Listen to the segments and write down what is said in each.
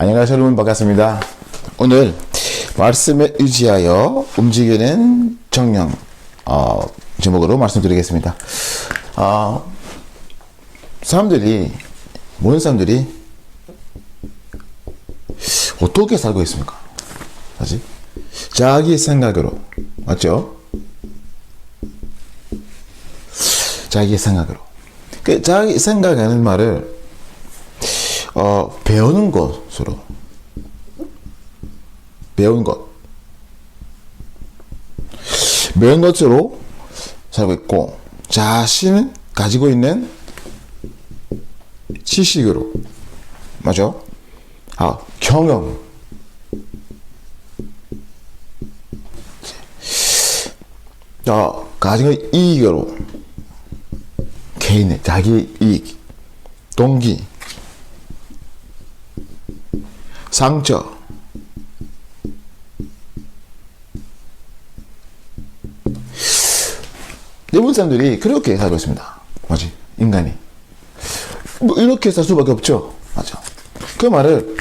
안녕하세요 여러분 반갑습니다. 오늘 말씀에 의지하여 움직이는 정령 어, 제목으로 말씀드리겠습니다. 어, 사람들이 모든 사람들이 어떻게 살고 있습니까? 사실 자기 생각으로 맞죠? 자기 생각으로 그 자기 생각하는 말을 어, 배우는 것으로. 배운 것. 배운 것으로 살고 있고 자신은 가지고 있는 지식으로. 맞죠? 아 경험. 어, 가지고 있는 이익으로. 개인의 자기 이익. 동기 상처 대부분 사람들이 그렇게 살고 있습니다. 뭐지? 인간이. 뭐 이렇게 살 수밖에 없죠. 맞아. 그 말을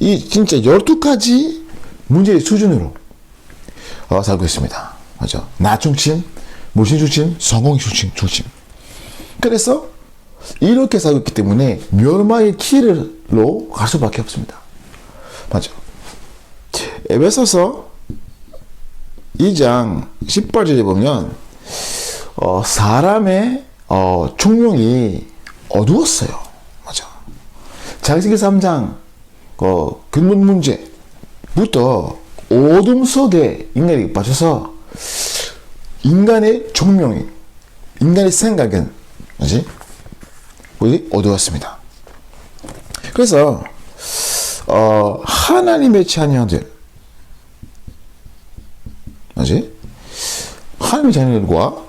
이 진짜 12가지 문제의 수준으로 어, 살고 있습니다. 맞아. 나 중심, 무신 중심, 성공 중심, 중심. 그래서 이렇게 살고 있기 때문에 멸망의 길로 갈 수밖에 없습니다. 맞아. 에베소서 2장 18절에 보면 어, 사람의 어, 총명이 어두웠어요. 맞아. 장세기 3장 어, 근본 문제부터 어둠 속에 인간이 빠져서 인간의 총명이 인간의 생각은 뭐지? 뭐지? 어두웠습니다. 그래서 어, 하나님의 자녀들 뭐지? 하나님의 자녀들과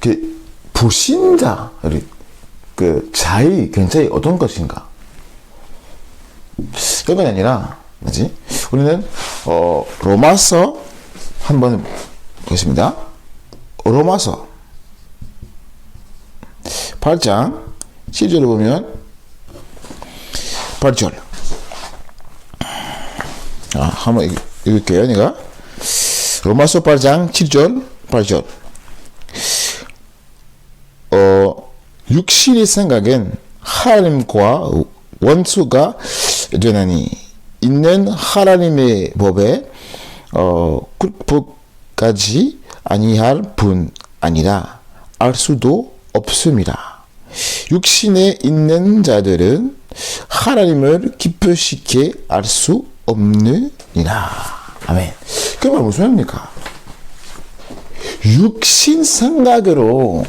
그 불신자의 그 차이 굉장히 어떤 것인가? 그건 아니라 뭐지? 우리는 어, 로마서 한번 보겠습니다. 로마서 8장 7절을 보면 8절 아, 한번 읽- 읽을게요. 내가 로마서 8장 7절 8절 어, 육신의 생각은 하나님과 원수가 되나니 있는 하나님의 법에 어, 굴복까지 아니할 뿐 아니라 알 수도 없습니다. 육신에 있는 자들은 하나님을 기쁘시게 알 수 없느니라. 아멘. 그 말 무슨 말입니까? 육신 생각으로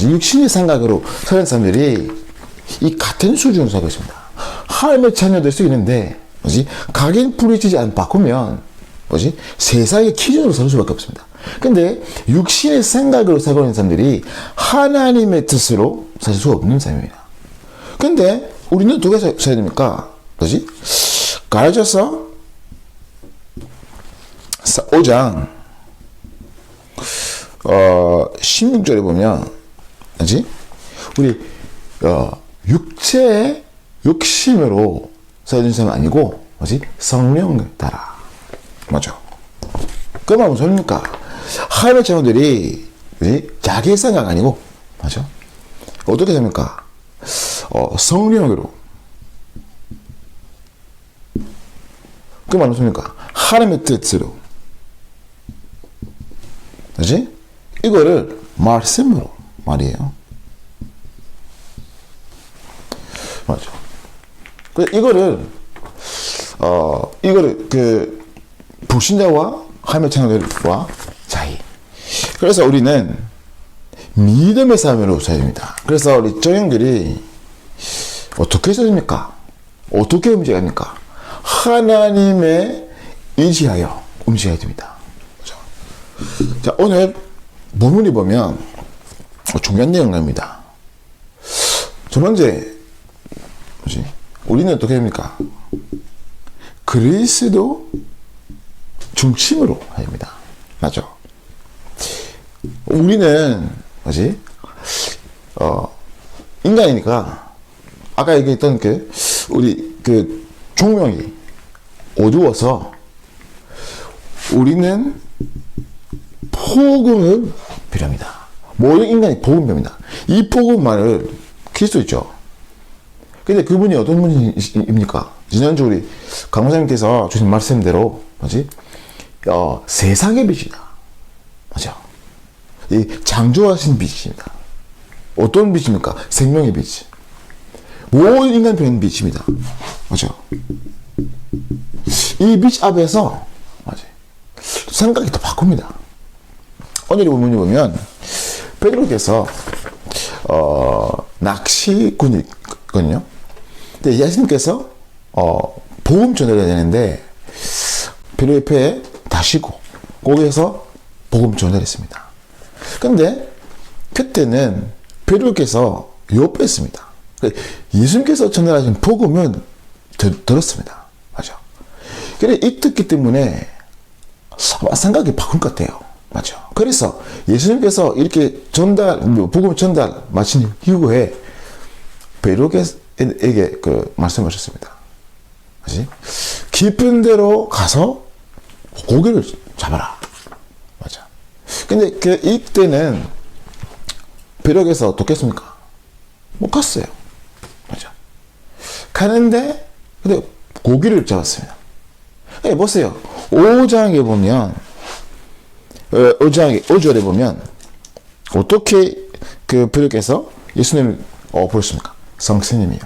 육신의 생각으로 사는 사람들이 이 같은 수준으로 살고 있습니다. 하나님의 자녀 될 수 있는데 뭐지 각인 부리지 안 바꾸면 뭐지 세상의 기준으로 살 수밖에 없습니다. 근데 육신의 생각으로 살고 있는 사람들이 하나님의 뜻으로 살 수 없는 사람입니다. 근데 우리는 사- 살아야 됩니까? 뭐지? 가르쳐서 5장 어, 16절에 보면 뭐지? 우리 어, 육체의 욕심으로 살는 사람 아니고 뭐지? 성령을 따라 맞죠? 그말 무슨 소리입니까? 하나님의 자녀들이 뭐지? 자기의 생각 아니고 맞죠? 어떻게 됩니까? 어, 성령으로 그말 무슨 소리입니까? 하나님의 뜻으로 그지? 이거를 말씀으로 말이에요. 맞죠. 그 이거를 어 이거를 그 불신자와 하나님의 자녀들과. 그래서 우리는 믿음의 삶으로 살야 됩니다. 그래서 우리 저형들이 어떻게 살습니까? 어떻게 움직입니까? 하나님의 의지하여 움직여야 됩니다. 그죠? 자, 오늘 본문이 보면 중요한 내용입니다. 첫 번째, 뭐지? 우리는 어떻게 됩니까? 그리스도 중심으로 됩니다. 맞죠? 우리는, 뭐지? 어, 인간이니까, 아까 얘기했던 그, 우리 그 종명이 어두워서 우리는 복음을 필요합니다. 모든 인간이 복음 필요합니다. 이 복음 말을 그리스도있죠. 근데 그분이 어떤 분입니까? 지난주 우리 강사님께서 주신 말씀대로 뭐지? 어, 세상의 빛이다. 이 창조하신 빛입니다. 어떤 빛입니까? 생명의 빛. 모든 인간 별 빛입니다. 맞죠? 이 빛 앞에서 맞아. 생각이 또 바꿉니다. 오늘 본문에 보면 베드로께서 어, 낚시꾼이거든요. 근데 예수님께서 어, 복음 전해야 되는데 베드로 옆에 다시고 거기에서 복음 전해했습니다. 근데 그때는 베드로께서 옆에있습니다. 예수님께서 전달하신 복음은 들었습니다. 맞아. 그래 이 듣기 때문에 생각이 바꾼 것 같아요. 맞죠. 그래서 예수님께서 이렇게 전달, 복음 전달 마친 이후에 베드로에게 그 말씀하셨습니다. 그지? 깊은 데로 가서 고기를 잡아라. 근데 그 이때는 베드로에서 어떻겠습니까? 못 갔어요. 맞아. 가는데 근데 고기를 잡았습니다. 네, 보세요. 5장에 보면 5장 5절에 보면 어떻게 그 베드로께서 예수님을 어, 보였습니까? 성스님이요.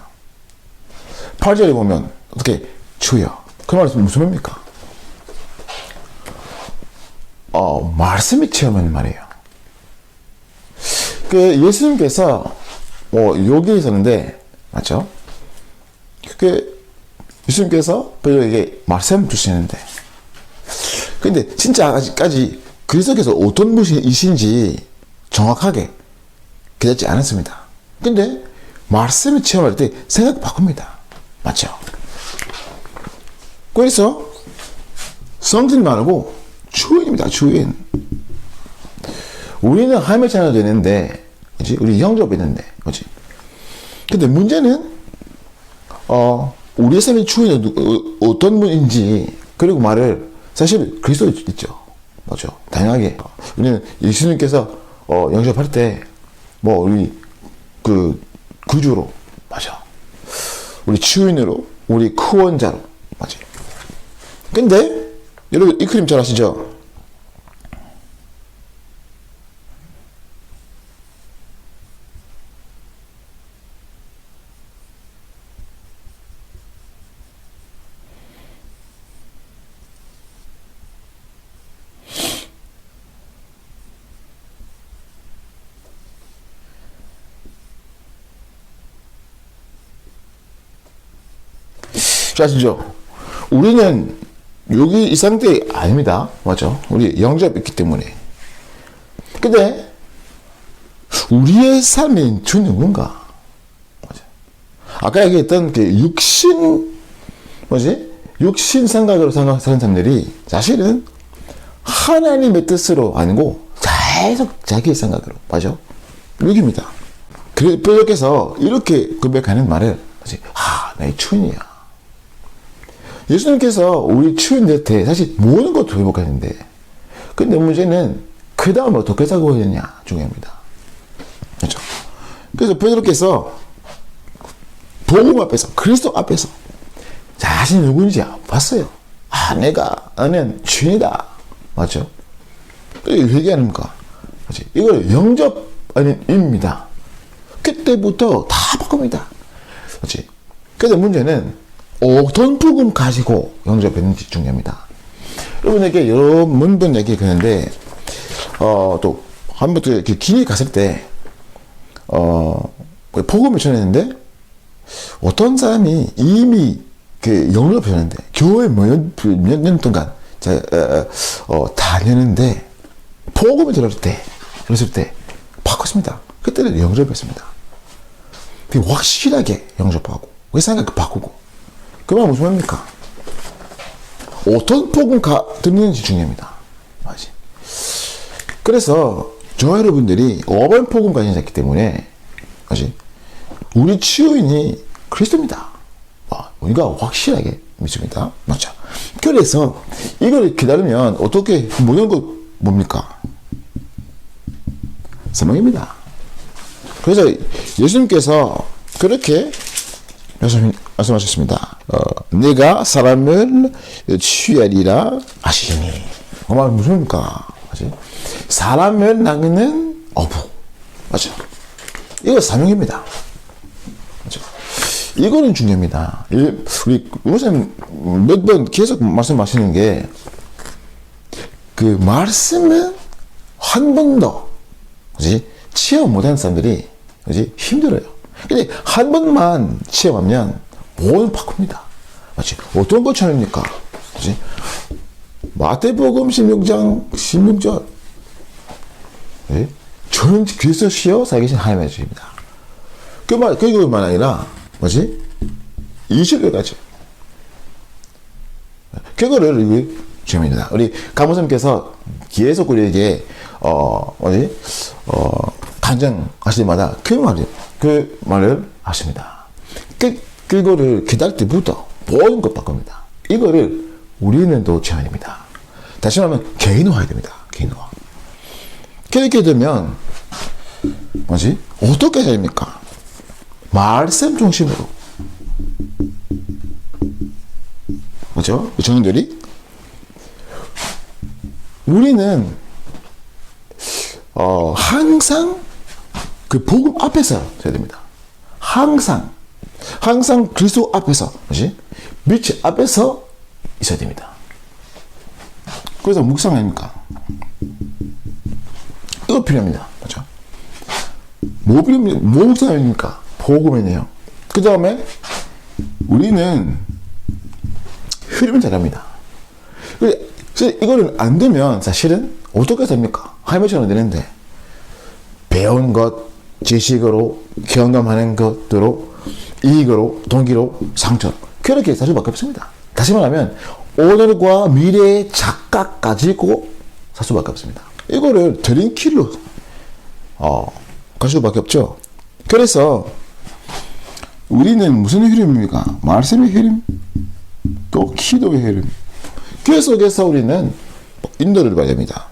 8절에 보면 어떻게 주여. 그 말은 무슨 말입니까? 어, 말씀이 체험하는 말이에요. 그 예수님께서 뭐 여기 있었는데 맞죠? 그 예수님께서 베드로에게 말씀 주시는데 근데 진짜 아직까지 그리스도께서 어떤 분이신지 정확하게 깨닫지 않았습니다. 근데 말씀을 체험할 때 생각 바꿉니다. 맞죠? 그래서 성진 말고 주인입니다. 주인. 우리는 할매 자녀 되는데, 그지? 우리 영접 있는데, 그지? 근데 문제는 어 우리 삶의 주인은 어, 어떤 분인지 그리고 말을 사실 그리스도 있죠. 맞죠? 다양하게. 우리는 예수님께서 어, 영접할 때, 뭐, 우리, 그, 구주로, 맞아. 우리 치유인으로, 우리 크원자로, 맞아. 근데, 여러분, 이 그림 잘 아시죠? 아시죠? 우리는 여기 이 상태 아닙니다. 맞죠? 우리 영접 있기 때문에. 근데 우리의 삶의 주 누군가? 맞아. 아까 얘기했던 그 육신 뭐지? 육신 생각으로 생각하는 사람들이 사실은 하나님의 뜻으로 아니고 계속 자기 생각으로 맞아? 여기입니다. 그래서 뼈에서 이렇게 고백하는 말을 아, 나의 주인이야. 예수님께서 우리 곁에 사실 모든 것도 회복하는데 근데 문제는 그 다음에 어떻게 사고 되냐 중요합니다. 그렇죠? 그래서 베드로께서 복음 앞에서 그리스도 앞에서 자신이 누군지 봤어요. 아 내가 아는 주이다 맞죠? 회개하는가? 그렇지? 이걸 영접 아닌 입니다. 그때부터 다 바꿉니다. 그렇지? 근데 문제는 어떤 부분 가지고 영접했는지 중요합니다. 여러분에게 여러 문분 얘기 그는데 어, 또, 한번또 이렇게 기니 갔을 때, 어, 복음을 전했는데, 어떤 사람이 이미 그 영접했는데, 교회 몇, 년 동안, 자, 어, 어, 다녔는데, 복음을 들었을 때, 들었을 때, 바꿨습니다. 그때는 영접했습니다. 확실하게 영접하고, 그 생각 바꾸고, 그말 무슨 말입니까? 어떤 복음 가, 듣는지 중요합니다. 맞지? 그래서, 저 여러분들이 어반 복음 가진 자기 때문에, 맞지? 우리 치유인이 그리스도입니다. 와, 우리가 확실하게 믿습니다. 맞죠? 그래서 이걸 기다리면 어떻게 모든 것 뭡니까? 사망입니다. 그래서 예수님께서 그렇게 말씀, 말씀하셨습니다. 어, 내가 사람을 취하리라 하시니. 그말 무슨입니까? 맞지? 사람을 낳는 어부. 맞죠? 이거 사명입니다. 맞죠? 이거는 중요합니다. 이- 우리 우선 몇번 계속 말씀하시는 게 그 말씀은 한 번도 그지 체험 못한 사람들이 그지 힘들어요. 근데 한 번만 체험하면 모든 바꿉니다. 맞지? 어떤 것처럼입니까? 그지? 마태복음 16장 16절 예? 저는 그리스도시여 살계신 하나님의 주입니다. 그 말, 그것만 아니라, 뭐지? 20절까지. 그거를, 주입니다. 우리 강모님께서 계속 우리에게, 어, 뭐지? 어, 간증하실 때마다 그 말이, 그 말을 하십니다. 그, 그거를 기다릴 때부터 모든 것 바꿉니다. 이거를 우리는 또 제한입니다. 다시 말하면 개인화해야 됩니다. 개인화. 그렇게 되면 뭐지? 어떻게 됩니까? 말씀 중심으로 뭐죠? 정들이 우리는 어, 항상 그 복음 앞에서 해야 됩니다. 항상 항상 그리스도 앞에서 뭐지? 빛 앞에서 있어야 됩니다. 그래서 묵상 아닙니까? 이거 필요합니다. 맞죠? 뭐 필요합니까? 뭐 묵상입니까? 복음이네요. 그 다음에 우리는 흐름을 잘합니다. 그래서 이거는 안 되면 사실은 어떻게 됩니까? 할머니처럼 되는데 배운 것, 지식으로 경험하는 것들로 이익으로, 동기로, 상처로 그렇게 살 수밖에 없습니다. 다시 말하면 오늘과 미래의 착각 가지고 살 수밖에 없습니다. 이거를 드림킬로 어, 갈 수밖에 없죠. 그래서 우리는 무슨 흐름입니까? 말씀의 흐름, 또 기도의 흐름. 그 속에서 우리는 인도를 봐야 됩니다.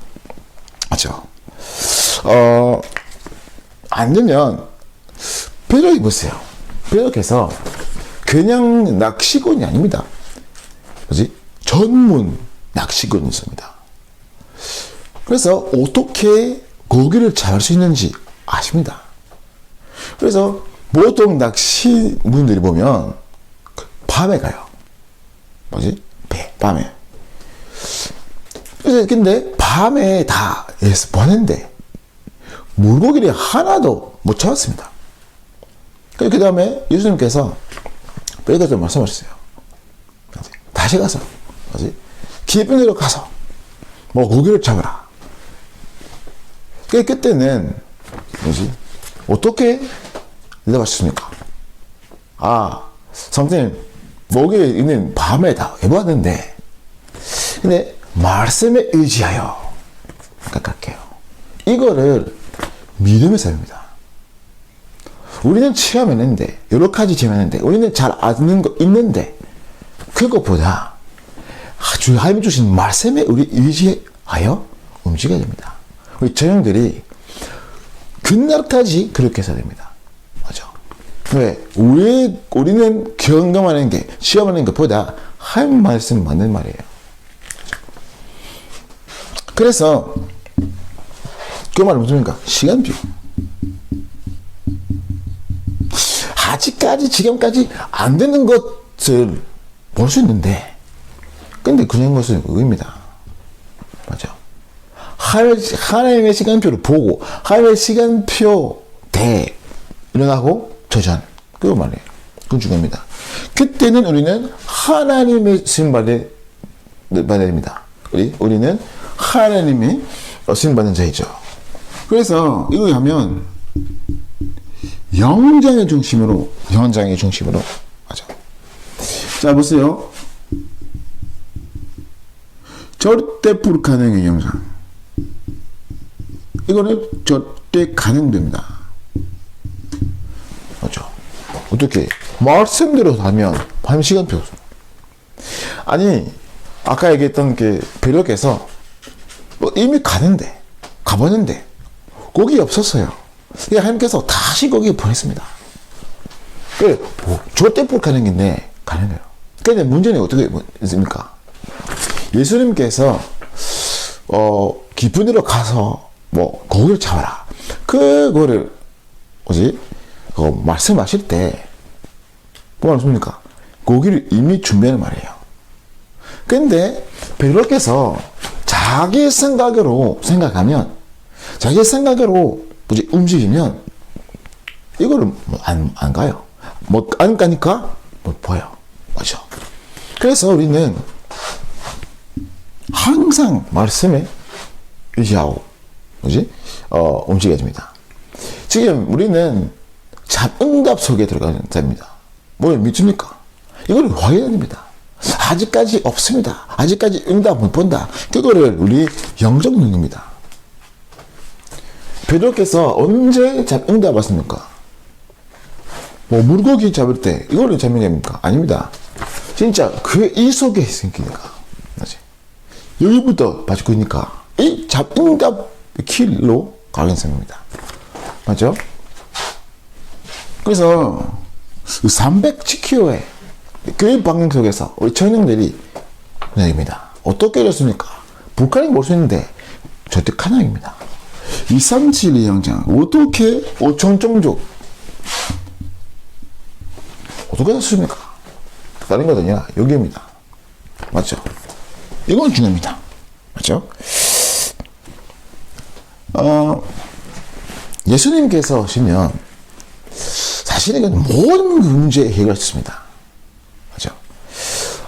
맞죠? 어, 안 되면 배려 보세요. 배려해서 그냥 낚시꾼이 아닙니다. 뭐지? 전문 낚시꾼이 있습니다. 그래서 어떻게 고기를 잡을 수 있는지 아십니다. 그래서 보통 낚시분들이 보면 밤에 가요. 뭐지? 배, 밤에. 그래서 근데 밤에 다 보는데 물고기를 하나도 못 잡았습니다. 그 다음에 예수님께서 빼가서 말씀하셨어요. 다시 가서, 뭐지? 깊은 데로 가서, 뭐, 고기를 잡아라. 그, 그때는, 뭐지? 어떻게 대답하셨습니까? 아, 성님, 목에 있는 밤에 다 해봤는데, 근데, 말씀에 의지하여, 깎게요 이거를 믿음의 삶입니다. 우리는 체험했는데, 여러 가지 체험했는데, 우리는 잘 아는 거 있는데, 그것보다 주 하나님 주신 말씀에 우리 의지하여 움직여야 됩니다. 우리 저형들이 그날까지 그렇게 해야 됩니다. 맞죠? 왜? 우리, 우리는 경험하는 게, 시험하는 것보다 하나님 말씀 맞는 말이에요. 그래서 그 말은 무슨입니까? 시간표. 아직까지 지금까지 안 되는 것을 볼 수 있는데 근데 그런 것은 의입니다. 맞죠? 하나님의 시간표를 보고 하나님의 시간표 대 일어나고 저전 그거 말이에요. 그건 중요합니다. 그때는 우리는 하나님의 받아야 됩니다. 우리 우리는 하나님이 쓰임 받는 자이죠. 그래서 이거 하면 영장의 중심으로 영장의 중심으로 맞아. 자 보세요. 절대 불가능의 영상. 이거는 절대 가능됩니다. 맞죠? 어떻게 말씀대로 하면 한 시간 필요 없어. 아니, 아까 얘기했던 그 배력에서 뭐 이미 가는데, 가봤는데, 거기 없었어요. 그래서 하나님께서 다시 거기 보냈습니다. 그래, 뭐, 긴데, 가는 거예요. 근데 문제는 어떻게 뭐 있습니까? 예수님께서, 어, 깊은 데로 가서, 뭐, 고기를 잡아라. 그거를, 뭐지? 어, 말씀하실 때, 뭐 말씀입니까? 고기를 이미 준비하는 말이에요. 근데 베드로께서 자기 생각으로 생각하면 자기 생각으로 뭐지 움직이면 이거를 뭐 안, 안 가요. 뭐안 가니까 못 보여. 맞죠? 그래서 우리는 항상 말씀에 의지하고 뭐지? 어, 움직여야 됩니다. 지금 우리는 잡응답 속에 들어가는 자입니다. 뭘 믿습니까? 이걸 확인해야 됩니다. 아직까지 없습니다. 아직까지 응답 못 본다. 그거를 우리 영적 능력입니다. 베드로께서 언제 잡 응답 왔습니까? 뭐 물고기 잡을 때 이거를 잡는 게 아닙니까? 아닙니다. 진짜 그 이 속에 생기니까. 맞지? 여기부터 있니까 이 잡응답 길로 가는 셈입니다. 맞죠? 그래서 310km의 교육 방향 속에서 우리 청년들이 내립니다. 어떻게 이렇습니까? 북한이 볼 수 있는데 절대 카나입니다. 237의 현장 어떻게 5천 종족 어떻게 됐습니까? 다른 것 아니라 여기입니다. 맞죠? 이건 중요합니다. 맞죠? 어, 예수님께서 오시면 사실은 모든 문제 해결했습니다. 맞죠?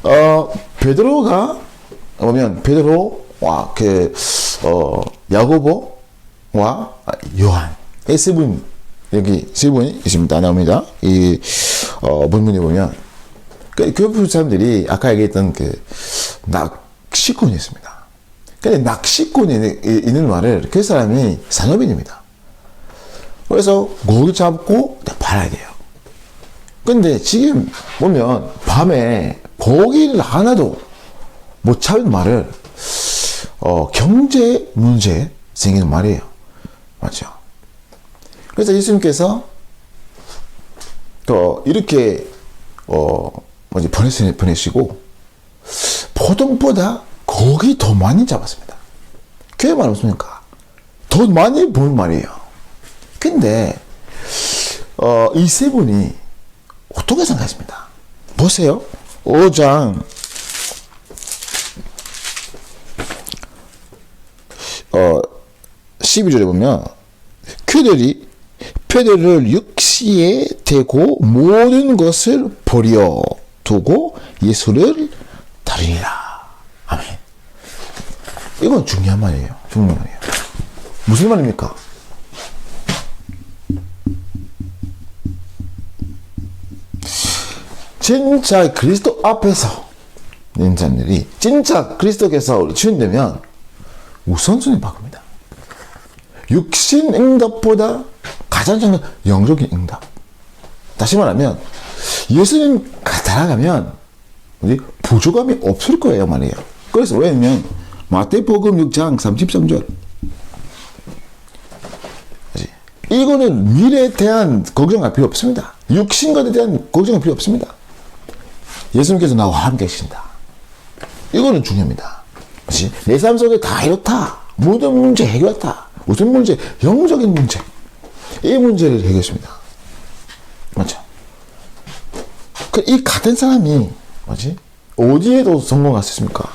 어, 베드로가 보면 베드로와 그 어, 야고보 와 요한 이세분 여기 세 분이 있습니다. 나옵니다. 이 어, 본문에 보면 그, 그 사람들이 아까 얘기했던 그 낚시꾼이 있습니다. 근데 낚시꾼이 있는 말을 그 사람이 산업인입니다. 그래서 고기 잡고 팔아야 돼요. 근데 지금 보면 밤에 고기를 하나도 못 잡는 말을 어, 경제 문제 생기는 말이에요. 맞죠? 그래서 예수님께서 또 이렇게 어 뭐지 보내시 보내시고 보통보다 고기 더 많이 잡았습니다. 말 없습니까? 더 많이 본 말이에요. 근데 어, 이 세 분이 어떻게 생각했습니다. 보세요. 5장 어, 12절에 보면 그들이 표대를 육시에 대고 모든 것을 버려 두고 예수를 따르니라. 아멘. 이건 중요한 말이에요. 중요한 말이에요. 무슨 말입니까? 진짜 그리스도 앞에서 사람들이 진짜 그리스도께서 주인되면 우선순위 바꿉니다. 육신 응답보다 가장 중요한 영적인 응답. 다시 말하면 예수님 따라가면 부족함이 없을 거예요 말이에요. 그래서 왜냐면 마태복음 6장 33절 이거는 미래에 대한 걱정할 필요 없습니다. 육신과에 대한 걱정할 필요 없습니다. 예수님께서 나와 함께 계신다. 이거는 중요합니다. 내 삶 속에 다 이렇다. 모든 문제 해결했다. 무슨 문제? 영적인 문제. 이 문제를 해결했습니다. 맞죠? 그 이 같은 사람이 뭐지? 어디에도 성공할 수 있습니까?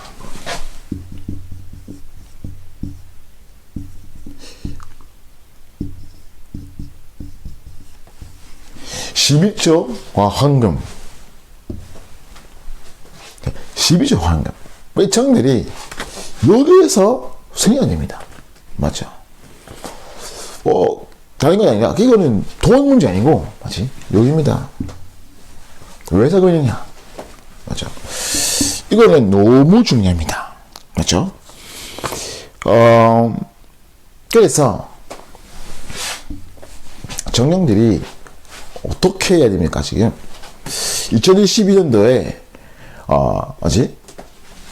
십이조와 황금. 십이조 황금. 왜 정들이 여기에서 됩니다. 맞죠? 어, 다른 건 아니라, 이거는 돈 문제 아니고, 맞지? 여기입니다. 왜 사그느냐? 맞죠? 이거는 너무 중요합니다. 맞죠? 어, 그래서, 정령들이 어떻게 해야 됩니까, 지금? 2012년도에 어, 뭐지?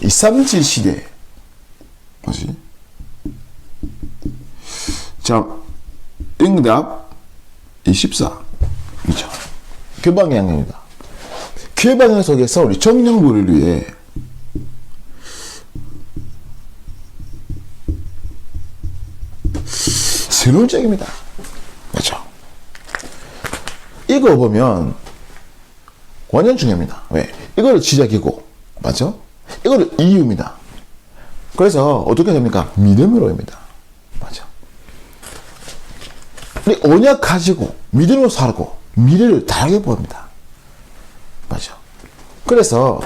이 삼질 시대 뭐지? 자, 응답 24 그죠? 교방의 속에서 우리 정령부를 위해 새로운 책입니다. 그렇죠? 이거 보면 완전 중요합니다. 왜? 이거를 시작이고, 맞죠? 이거를 이유입니다. 그래서 어떻게 됩니까? 믿음으로 입니다. 맞죠? 우리 언약 가지고 믿음으로 살고 미래를 다르게 봅니다. 맞죠? 그래서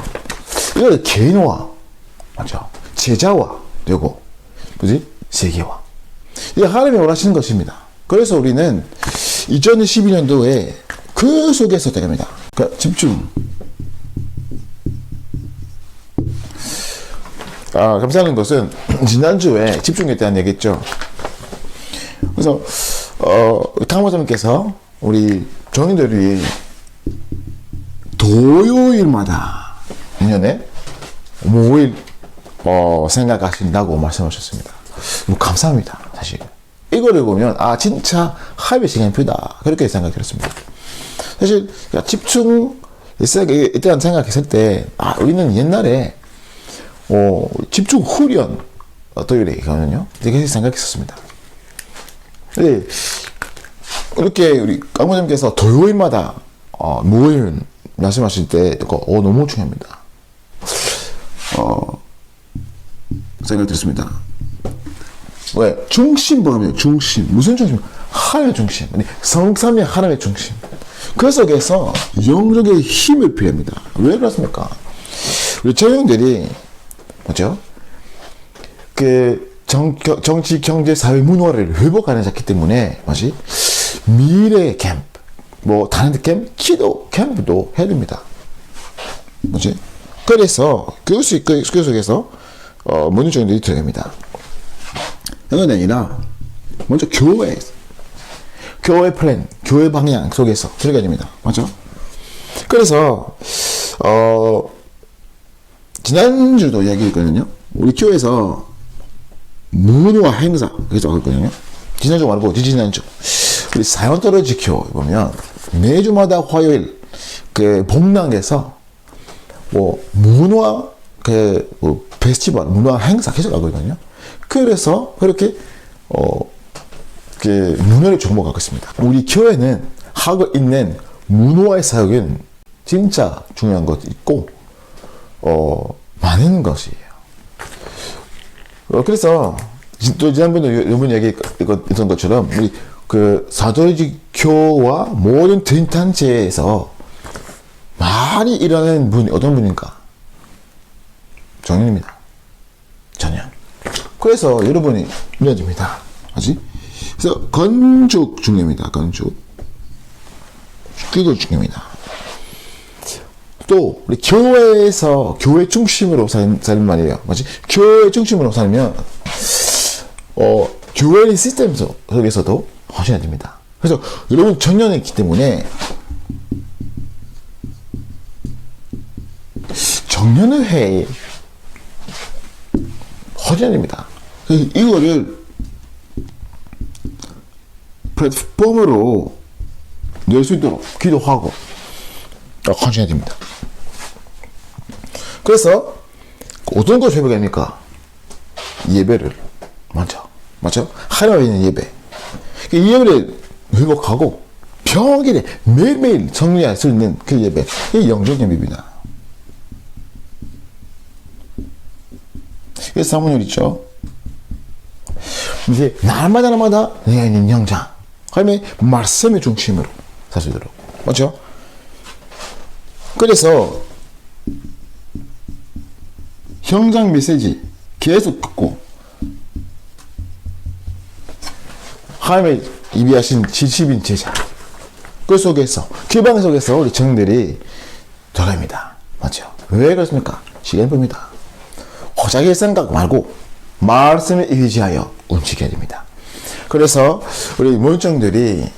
이걸 개인화, 맞죠? 제자화 되고, 뭐지? 세계화. 이게 하나님이 원하시는 것입니다. 그래서 우리는 2012년도에 그 속에서 됩니다. 그러니까 집중. 아, 감사하는 것은 지난주에 집중에 대한 얘기 했죠. 그래서, 어, 탕모자님께서 우리 정인들이 토요일마다 1년에 5일 어, 생각하신다고 말씀하셨습니다. 뭐 감사합니다. 사실 이거를 보면 아 진짜 합의 시간표다 그렇게 생각했습니다. 사실 그러니까 집중 일단 생각했을 때 아 우리는 옛날에 어, 집중 훈련 토요일에 있거든요. 되게 생각했었습니다. 근데 이렇게 우리 강모님께서 토요일마다 어, 모임 말씀하실 때 이거 어, 너무 중요합니다. 어, 생각 들었습니다. 왜? 중심 뭐라면 중심. 무슨 중심? 하나님의 중심. 아니, 성삼의 하나님의 중심. 그 속에서 영적의 힘을 필요합니다. 왜 그렇습니까? 우리 저형들이 뭐죠? 그 정, 겨- 정치, 경제, 사회, 문화를 회복하는 자기 때문에 뭐지? 미래 캠프, 뭐 다른 캠프, 기도 캠프도 해야 됩니다. 뭐지? 그래서 그, 수- 그, 그 속에서 어, 모든 정들이 들어갑니다. 그건 아니라 먼저 교회 교회 플랜 교회 방향 속에서 들어가야 됩니다 맞죠 그래서 어 지난주도 얘기했거든요 우리 교회에서 문화 행사 그래서 했거든요 지난주 말고 지지난주 우리 사연 떨어지 교회 보면 매주마다 화요일 그 복랑에서 뭐 문화 그 뭐 페스티벌 문화 행사 계속 하거든요. 그래서 그렇게 어그 문화를 접목하고 있습니다. 우리 교회는 하고 있는 문화의 사역은 진짜 중요한 것 있고 어 많은 것이에요. 어, 그래서 지- 또 지난번에 여러분 얘기 있던 것처럼 우리 그 사도직교와 모든 등단체에서 많이 일하는 분이 어떤 분인가? 정인입니다. 전혀. 그래서 여러분이 이어집니다. 맞지? 그래서 건축 중요합니다. 건축. 그거 중요합니다. 또 우리 교회에서 교회 중심으로 사는 말이에요. 맞지? 교회 중심으로 살면 어 교회 시스템 속- 속에서도 하셔야 됩니다. 그래서 여러분 청년이기 때문에 정년의 회에 허전입니다. 이거를 플랫폼으로 낼 수 있도록 기도하고 헌신해야 됩니다. 그래서 어떤 걸 회복합니까? 예배를 먼저 맞죠? 하나님에 있는 예배 이 예배를 회복하고 평일에 매일매일 정리할 수 있는 그 예배 이 영적 예배입니다. 그래서 사모님 있죠. 이제 날마다 날마다 내가 있는 영장 하나님의 말씀의 중심으로 사시도록 맞죠? 그래서 현장 메시지 계속 듣고 하나님의 입이하신 지식인 제자 그 속에서 기방 속에서 우리 청들이 들어갑니다 맞죠? 왜 그렇습니까? 시간입니다 호자기 생각 말고 말씀에 의지하여 움직여야 됩니다. 그래서 우리 모유정들이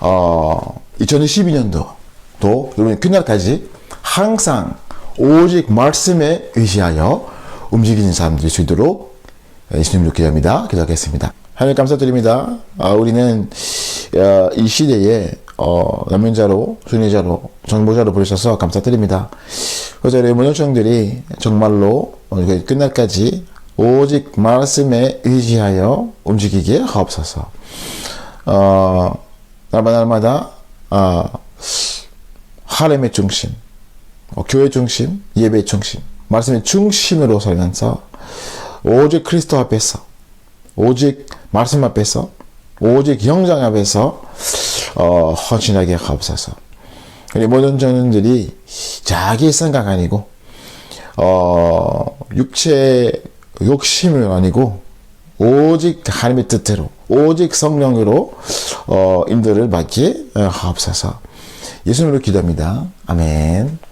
어 2012년도 또 여러분 그날까지 항상 오직 말씀에 의지하여 움직이는 사람들이 수 있도록 예수님으로 기도합니다. 기도하겠습니다. 하나님 감사드립니다. 아, 우리는 어, 이 시대에 어, 남면자로, 순회자로, 정보자로 부르셔서 감사드립니다. 그래서 우리 모녀청들이 정말로 끝날까지 오직 말씀에 의지하여 움직이게 하옵소서. 어, 날마다 날마다 어, 하렘의 중심, 어, 교회 중심, 예배 중심, 말씀의 중심으로 살면서 오직 그리스도 앞에서, 오직 말씀 앞에서, 오직 영장 앞에서 어, 헌신하게 하옵소서. 우리 모든 전원들이 자기 생각 아니고 어, 육체 욕심을 아니고 오직 하나님의 뜻대로 오직 성령으로 어, 인도를 받게 어, 하옵소서. 예수님으로 기도합니다. 아멘.